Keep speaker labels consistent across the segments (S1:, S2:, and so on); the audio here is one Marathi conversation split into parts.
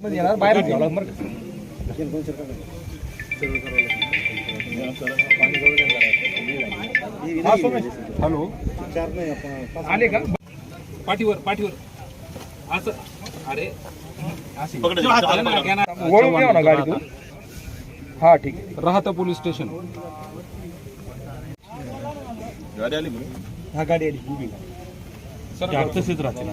S1: येणार बाहेर? हा सोमेश. हॅलो. आले का? पाठीवर पाठीवर. असं. अरे. असे. वळून घ्या ना गाडी तू. हा ठीक आहे. राहता पोलीस स्टेशन. हा गाडी आली. सर तसेच राहते ना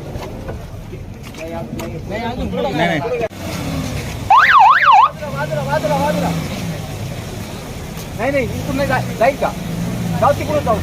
S1: नाही नाही इथून नाही जाय जाईल का जाऊ तिकडून जाऊ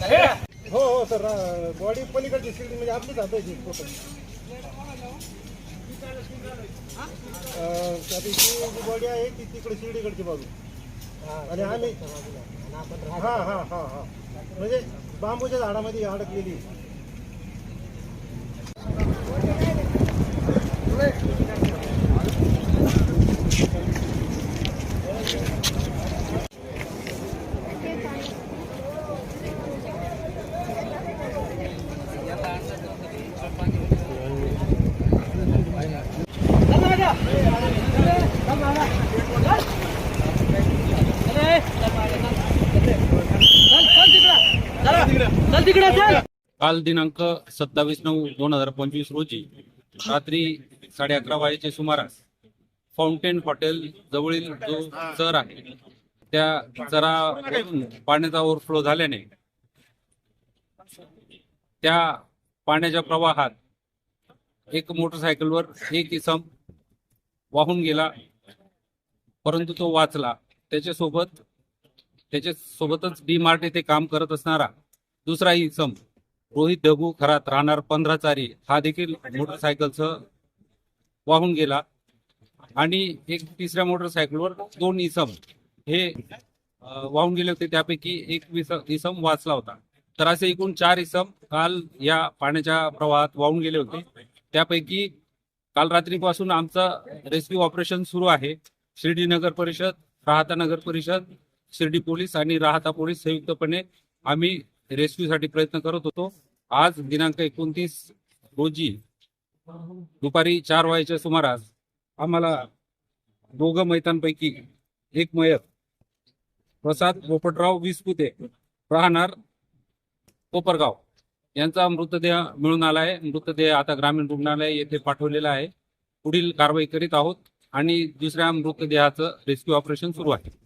S1: दे.
S2: हो हो सर बॉडी पलीकडची शिर्डी म्हणजे आपलीच हातायची टोटल त्याची जी बॉडी आहे ती तिकडे शिर्डीकडची बाजू. आणि आम्ही हा हा हा हा. म्हणजे बांबूच्या झाडामध्ये अडकलेली
S3: काल दिनांक सत्तावीस नऊ दोन हजार पंचवीस रोजी रात्री साडे अकरा वाजेच्या सुमारास फाउंटेन हॉटेल जवळील जो चर आहे त्या चरा पाण्याचा ओव्हरफ्लो झाल्याने त्या पाण्याच्या प्रवाहात एक मोटरसायकलवर एक इसम वाहून गेला. परंतु तो वाचला. त्याच्यासोबत त्याच्यासोबतच डी मार्ट येथे काम करत असणारा दुसरा इसम रोहित डगू खरात राहणार पंधरा चारी. हा देखील मोटरसायकलसह वाहून गेला. आणि एक तिसऱ्या मोटरसायकलवर दोन इसम. हे वाहून गेले होते. त्यापैकी एक इसम वाचला होता. तर असे एकूण चार इसम काल या पाण्याच्या प्रवाहात वाहून गेले होते. त्यापैकी काल रात्रीपासून आमचं रेस्क्यू ऑपरेशन सुरू आहे. शिर्डी नगर परिषद राहता नगर परिषद शिर्डी पोलीस आणि राहता पोलीस संयुक्तपणे आम्ही रेस्क्यूसाठी प्रयत्न करत होतो. आज दिनांक एकोणतीस रोजी दुपारी चार वाजेच्या सुमारास आम्हाला दोघं मैतांपैकी एक मयत प्रसाद पोपटराव विसपुते राहणार कोपरगाव. यांचा मृतदेह मिळून आला आहे. मृतदेह आता ग्रामीण रुग्णालय येथे पाठवलेला आहे. पुढील कारवाई करीत आहोत आणि दुसऱ्या मृतदेहाचं रेस्क्यू ऑपरेशन सुरू आहे.